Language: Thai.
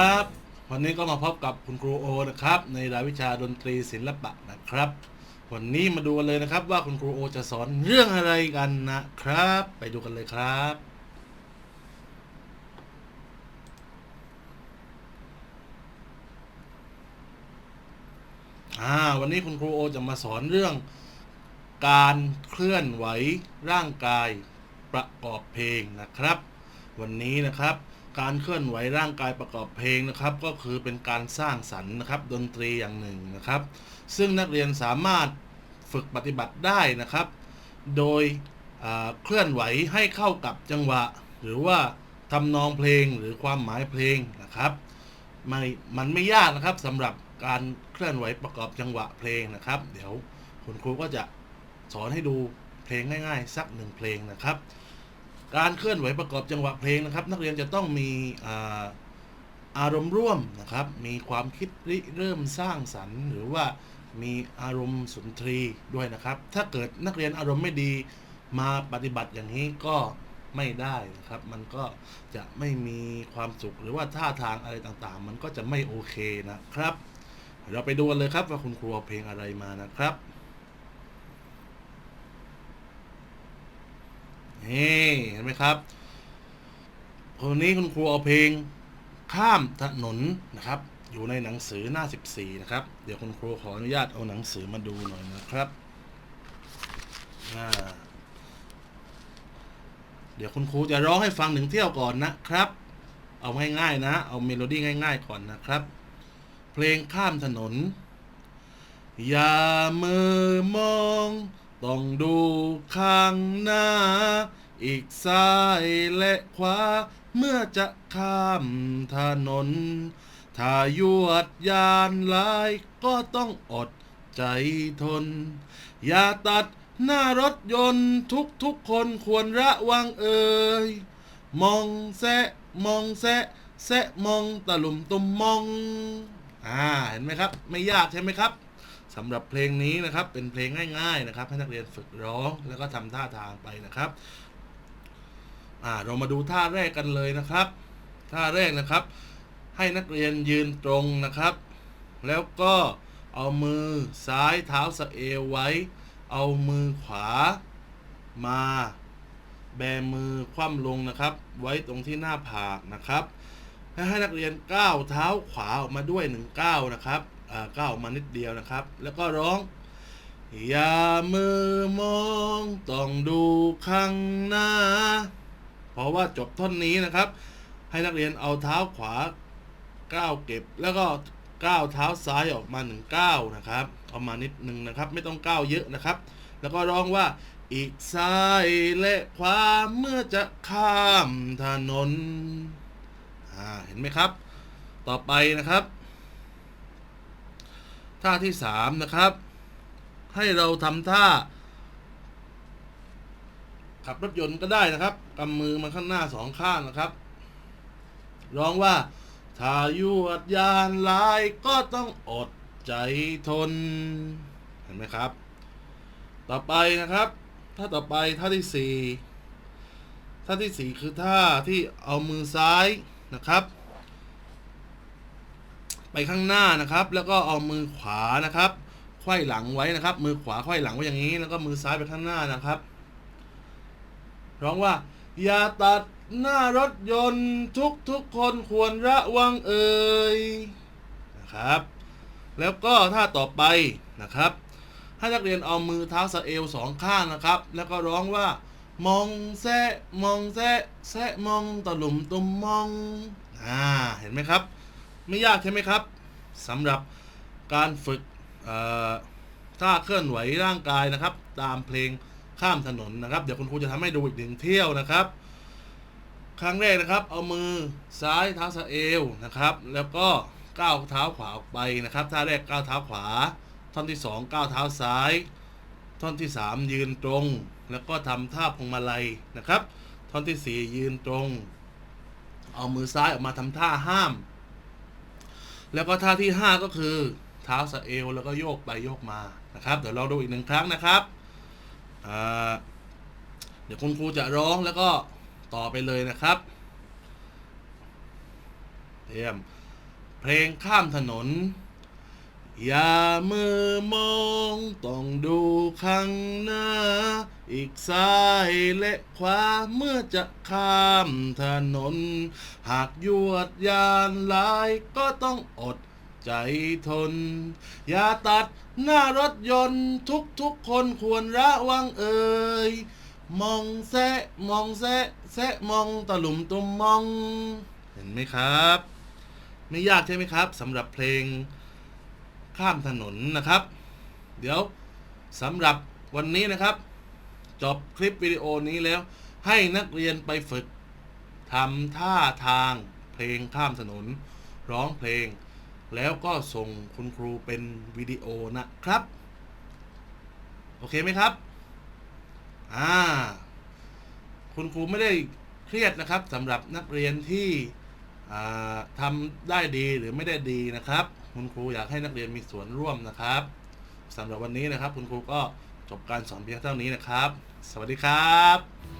ครับ วันนี้ก็มาพบกับคุณครูโอนะครับ ในรายวิชาดนตรีศิลปะนะครับ วันนี้มาดูกันเลยนะครับ ว่าคุณครูโอจะสอนเรื่องอะไรกันนะครับ ไปดูกันเลยครับ อ่า วันนี้คุณครูโอจะมาสอนเรื่อง การเคลื่อนไหวร่างกายประกอบเพลงนะครับ วันนี้นะครับ การเคลื่อนไหวร่างกายประกอบเพลงนะครับ ก็คือเป็นการสร้างสรรค์นะครับ ดนตรีอย่างหนึ่งนะครับ ซึ่งนักเรียนสามารถฝึกปฏิบัติได้นะครับ โดยเคลื่อนไหวให้เข้ากับจังหวะ หรือว่าทำนองเพลงหรือความหมายเพลงนะครับไม่มันไม่ยากนะครับสำหรับการเคลื่อนไหวประกอบจังหวะเพลงนะครับ เดี๋ยวคุณครูก็จะสอนให้ดูเพลงง่าย ๆ สักหนึ่งเพลงนะครับ การเคลื่อนไหวประกอบจังหวะเพลงนะครับ นักเรียนจะต้องมีอาอารมณ์ร่วมนะครับ มีความคิดริเริ่มสร้างสรรค์ หรือว่ามีอารมณ์สุนทรีด้วยนะครับ ถ้าเกิดนักเรียนอารมณ์ไม่ดีมาปฏิบัติอย่างนี้ก็ไม่ได้นะครับ มันก็จะไม่มีความสุขหรือว่าท่าทางอะไรต่างๆ มันก็จะไม่โอเคนะครับ เราไปดูกันเลยครับว่าคุณครูเอาเพลงอะไรมานะครับ นี่เห็นไหมครับคนนี้คุณครูเอาเพลงข้ามถนนนะครับ อยู่ในหนังสือหน้า 14 นะครับ เดี๋ยวคุณครูขออนุญาตเอาหนังสือมาดูหน่อยนะครับเดี๋ยวคุณครูจะร้องให้ฟังหนึ่งเที่ยวก่อนนะครับ เอาง่ายๆนะ เอาเมโลดี้ง่าย ๆ ก่อนนะครับ เพลงข้ามถนน อย่ามือมอง ต้องดูข้างหน้า อีกซ้ายและขวา เมื่อจะข้ามถนน ถ้ายวดยานลายก็ต้องอดใจทน อย่าตัดหน้ารถยนต์ทุกทุกคนควรระวังเอ่ย มองแซะมองแซะแซะมองตะลุมตุมมอง อ่า เห็นไหมครับ ไม่ยากใช่ไหมครับ สำหรับเพลงนี้นะครับเป็นเพลงง่ายๆนะครับ ให้นักเรียนฝึกร้องแล้วก็ทำท่าทางไปนะครับอ่าเรามาดูท่าแรกกันเลยนะครับ ท่าแรกนะครับ ให้นักเรียนยืนตรงนะครับ แล้วก็เอามือซ้ายเท้าสะเอวไว้ เอามือขวามา แบมือคว่ำลงนะครับ ไว้ตรงที่หน้าผากนะครับ ให้ให้นักเรียนก้าวเท้าขวาออกมาด้วยหนึ่งก้าวนะครับ ก้าวออกมานิดเดียวนะครับ แล้วก็ร้อง อย่ามือมองต้องดูข้างหน้า เพราะว่าจบท่อนนี้นะครับ ให้นักเรียนเอาเท้าขวาก้าวเก็บ แล้วก็ก้าวเท้าซ้ายออกมาหนึ่งก้าวนะครับเอามานิดหนึ่งนะครับ ไม่ต้องก้าวเยอะนะครับ แล้วก็ร้องว่าอีกซ้ายและขวาเมื่อจะข้ามถนน อ่า เห็นไหมครับ ต่อไปนะครับ ท่าที่สามนะครับ ให้เราทำท่า ขับรถยนต์ก็ได้นะครับกำมือมาข้างหน้าสองข้างนะครับ ร้องว่า ถ้ายวดยานลายก็ต้องอดใจทน เห็นไหมครับ ต่อไปนะครับ ท่าต่อไปท่าที่สี่ท่าที่สี่คือท่าที่เอามือซ้ายนะครับ ไปข้างหน้านะครับ แล้วก็เอามือขวานะครับไขว้หลังไว้นะครับ มือขวาไขว้หลังไว้อย่างนี้ แล้วก็มือซ้ายไปข้างหน้านะครับร้องว่า อย่าตัดหน้ารถยนต์ทุกทุกคนควรระวังเอ่ยนะครับ แล้วก็ท่าต่อไปนะครับให้นักเรียนเอามือเท้าสะเอวสองข้างนะครับ แล้วก็ร้องว่า มองแซะมองแซะแซะมองตะลุมตุมมองอ่าเห็นไหมครับ ไม่ยากใช่ไหมครับสำหรับการฝึกท่าเคลื่อนไหวร่างกายนะครับ ตามเพลงข้ามถนนนะครับ เดี๋ยวคุณครูจะทำให้ดูอีกหนึ่งเที่ยวนะครับ ครั้งแรกนะครับ เอามือซ้ายเท้าสะเอวนะครับ แล้วก็ก้าวเท้าขวาออกไปนะครับท่าแรกก้าวเท้าขวา ท่อนที่สองก้าวเท้าซ้าย ท่อนที่สามยืนตรง แล้วก็ทำท่าพวงมาลัยนะครับ ท่อนที่สี่ยืนตรง เอามือซ้ายออกมาทำท่าห้าม แล้วก็ท่าที่ห้าก็คือเท้าสะเอวแล้วก็โยกไปโยกมานะครับ เดี๋ยวลองดูอีกหนึ่งครั้งนะครับเดี๋ยวคุณครูจะร้องแล้วก็ต่อไปเลยนะครับเยี่ยมเพลงข้ามถนน อย่ามือมองต้องดูข้างหน้า อีกซ้ายและขวาเมื่อจะข้ามถนน หากยวดยานหลายก็ต้องอดใจทน อย่าตัดหน้ารถยนต์ทุกทุกคนควรระวังเอ่ย มองแซะมองแซะแซะมองตะหลุมตุมมอง เห็นไหมครับ ไม่ยากใช่ไหมครับสำหรับเพลงข้ามถนนนะครับ เดี๋ยวสำหรับวันนี้นะครับ จบคลิปวิดีโอนี้แล้ว ให้นักเรียนไปฝึกทำท่าทางเพลงข้ามถนน ร้องเพลง แล้วก็ส่งคุณครูเป็นวิดีโอนะครับ โอเคไหมครับอ่าคุณครูไม่ได้เครียดนะครับสำหรับนักเรียนที่ทำได้ดีหรือไม่ได้ดีนะครับ คุณครูอยากให้นักเรียนมีส่วนร่วมนะครับสำหรับวันนี้นะครับ คุณครูก็ จบการสอนเพียงเท่านี้นะครับ สวัสดีครับ